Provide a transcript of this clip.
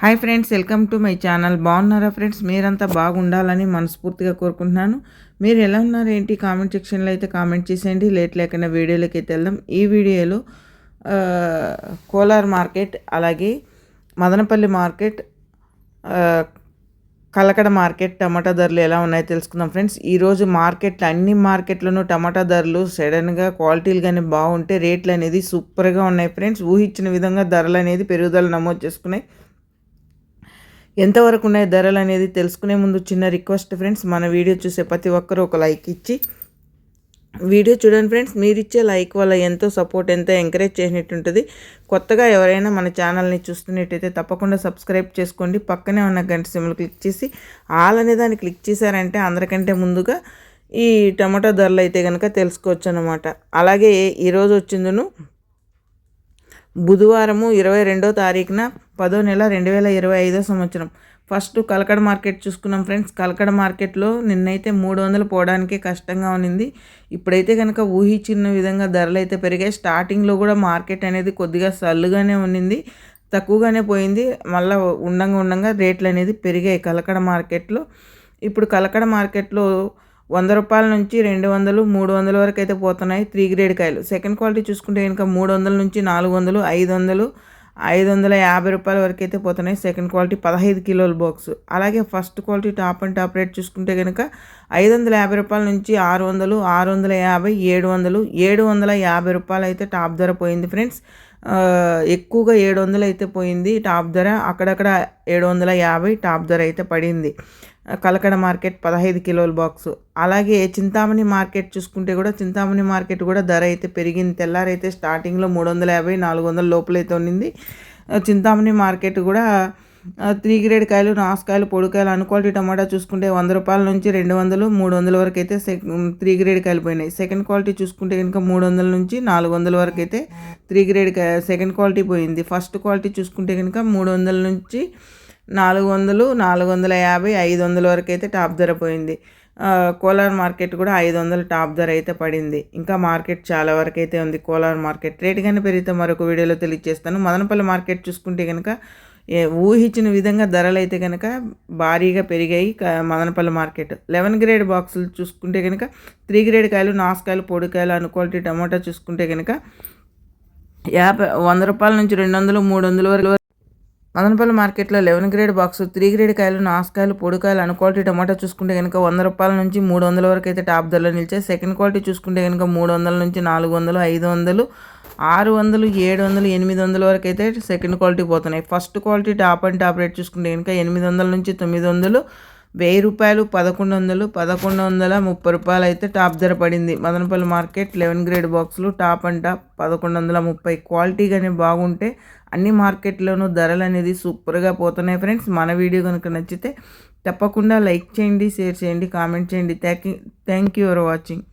Hi friends welcome to my channel. బాగున్నారా friends? మీరంతా బాగుండాలని మనస్ఫూర్తిగా కోరుకుంటున్నాను. మీరు ఎలా ఉన్నారు ఏంటి? కామెంట్ సెక్షన్లో అయితే కామెంట్ చేసేయండి. లేట్ లేకుండా వీడియోలోకి అయితే వెళ్దాం. ఈ వీడియోలో కోలార్ మార్కెట్ అలాగే మదనపల్లి మార్కెట్ కలకడ మార్కెట్ టమాటా ధరలు ఎలా ఉన్నాయో తెలుసుకుందాం ఫ్రెండ్స్. ఈరోజు మార్కెట్లో అన్ని మార్కెట్లోనూ టమాటా ధరలు సడన్గా క్వాలిటీలు కానీ బాగుంటే రేట్లు అనేది సూపర్గా ఉన్నాయి ఫ్రెండ్స్. ఊహించిన విధంగా ధరలు అనేది పెరుగుదల నమోదు చేసుకున్నాయి. ఎంతవరకు ఉన్నాయి ధరలు అనేది తెలుసుకునే ముందు చిన్న రిక్వెస్ట్ ఫ్రెండ్స్ మన వీడియో చూసే ప్రతి ఒక్కరూ ఒక లైక్ ఇచ్చి వీడియో చూడండి ఫ్రెండ్స్ మీరు ఇచ్చే లైక్ వల్ల ఎంతో సపోర్ట్ ఎంతో ఎంకరేజ్ చేసినట్టు ఉంటుంది కొత్తగా ఎవరైనా మన ఛానల్ని చూస్తున్నట్టయితే తప్పకుండా సబ్స్క్రైబ్ చేసుకోండి. పక్కనే ఉన్న గంట సిమ్లు క్లిక్ చేసి ఆల్ అనే దాన్ని క్లిక్ చేశారంటే అందరికంటే ముందుగా ఈ టమాటో ధరలు అయితే కనుక తెలుసుకోవచ్చు అనమాట అలాగే ఈరోజు వచ్చిందును బుధవారము ఇరవై రెండో తారీఖున పదో నెల రెండు వేల ఇరవై ఐదో సంవత్సరం. ఫస్ట్ కలకడ మార్కెట్ చూసుకున్నాం ఫ్రెండ్స్. కలకడ మార్కెట్లో నిన్నైతే మూడు వందలు పోవడానికే కష్టంగా ఉన్నింది. ఇప్పుడైతే కనుక ఊహించిన విధంగా ధరలు అయితే పెరిగాయి. స్టార్టింగ్లో కూడా మార్కెట్ అనేది కొద్దిగా సల్లుగానే ఉన్నింది. తక్కువగానే పోయింది. మళ్ళీ ఉండంగా ఉండంగా రేట్లు అనేది పెరిగాయి కలకడ మార్కెట్లో. ఇప్పుడు కలకడ మార్కెట్లో వంద రూపాయల నుంచి రెండు వందలు మూడు వందల వరకు అయితే పోతున్నాయి త్రీ గ్రేడ్ కాయలు. సెకండ్ క్వాలిటీ చూసుకుంటే కనుక మూడు వందల నుంచి నాలుగు వందలు ఐదు వందలు ఐదు వందల యాభై రూపాయల వరకు అయితే పోతున్నాయి. సెకండ్ క్వాలిటీ పదహైదు కిలోల బాక్స్. అలాగే first quality top and top rate చూసుకుంటే కనుక ఐదు వందల యాభై రూపాయల నుంచి ఆరు వందలు ఆరు వందల యాభై ఏడు వందలు ఏడు వందల యాభై రూపాయలు అయితే టాప్ ధర పోయింది ఫ్రెండ్స్. ఎక్కువగా ఏడు వందలు అయితే పోయింది టాప్ ధర. అక్కడక్కడ ఏడు వందల యాభై టాప్ ధర అయితే పడింది. కలకడ మార్కెట్ పదహైదు కిలోల బాక్స్. అలాగే చింతామణి మార్కెట్ చూసుకుంటే కూడా చింతామణి మార్కెట్ కూడా ధర అయితే పెరిగింది. తెల్లారైతే స్టార్టింగ్లో మూడు వందల యాభై నాలుగు వందల లోపలైతే ఉండింది చింతామణి మార్కెట్ కూడా త్రీ గ్రేడ్ కాయలు నాసుకాయలు పొడికాయలు అన్క్వాలిటీ టమాటా చూసుకుంటే వంద రూపాయల నుంచి రెండు వందలు మూడు వందల వరకు అయితే త్రీ గ్రేడ్ కాయలు పోయినాయి. సెకండ్ క్వాలిటీ చూసుకుంటే కనుక మూడు వందల నుంచి నాలుగు వందల వరకు అయితే త్రీ గ్రేడ్ కాయ సెకండ్ క్వాలిటీ పోయింది. ఫస్ట్ క్వాలిటీ చూసుకుంటే కనుక మూడు వందల నుంచి నాలుగు వందలు నాలుగు వందల యాభై ఐదు వందల వరకు అయితే టాప్ ధర పోయింది. కోలార్ మార్కెట్ కూడా ఐదు వందల టాప్ ధర అయితే పడింది. ఇంకా మార్కెట్ చాలా వరకు అయితే ఉంది. కోలార్ మార్కెట్ రేట్ కానీ పెరిగితే మరొక వీడియోలో తెలియజేస్తాను. మదనపల్లి మార్కెట్ చూసుకుంటే కనుక ఊహించిన విధంగా ధరలు అయితే కనుక భారీగా పెరిగాయి మదనపల్లి మార్కెట్. లెవెన్ గ్రేడ్ బాక్సులు చూసుకుంటే కనుక త్రీ గ్రేడ్ కాయలు నాసుకాయలు పొడికాయలు అను క్వాలిటీ టమాటా చూసుకుంటే కనుక యాభై వంద రూపాయల నుంచి రెండు వందలు మూడు వందల వరకు మదనపల్లి మార్కెట్లో eleven grade box three grade కాయలు నాసుకాయలు పొడికాయలు అను క్వాలిటీ టమాటా చూసుకుంటే కనుక వంద రూపాయల నుంచి మూడు వందల వరకు అయితే టాప్ ధరలో నిలిచాయి. సెకండ్ క్వాలిటీ చూసుకుంటే కనుక మూడు వందల నుంచి నాలుగు వందలు ఐదు వందలు ఆరు వందలు ఏడు వందలు ఎనిమిది వందల వరకు అయితే సెకండ్ క్వాలిటీ పోతున్నాయి. First quality top and top rate చూసుకుంటే కనుక ఎనిమిది వందల నుంచి తొమ్మిది వందలు వెయ్యి రూపాయలు పదకొండు వందలు పదకొండు వందల ముప్పై రూపాయలు అయితే టాప్ ధర పడింది. మదనపల్లి మార్కెట్ లెవెన్ గ్రేడ్ బాక్సులు టాప్ అండ్ టాప్ పదకొండు వందల ముప్పై. క్వాలిటీ కానీ బాగుంటే అన్ని మార్కెట్లోనూ ధరలు అనేది సూపర్గా పోతున్నాయి ఫ్రెండ్స్. మన వీడియో కనుక నచ్చితే తప్పకుండా లైక్ చేయండి షేర్ చేయండి కామెంట్ చేయండి. Thank you thank you for watching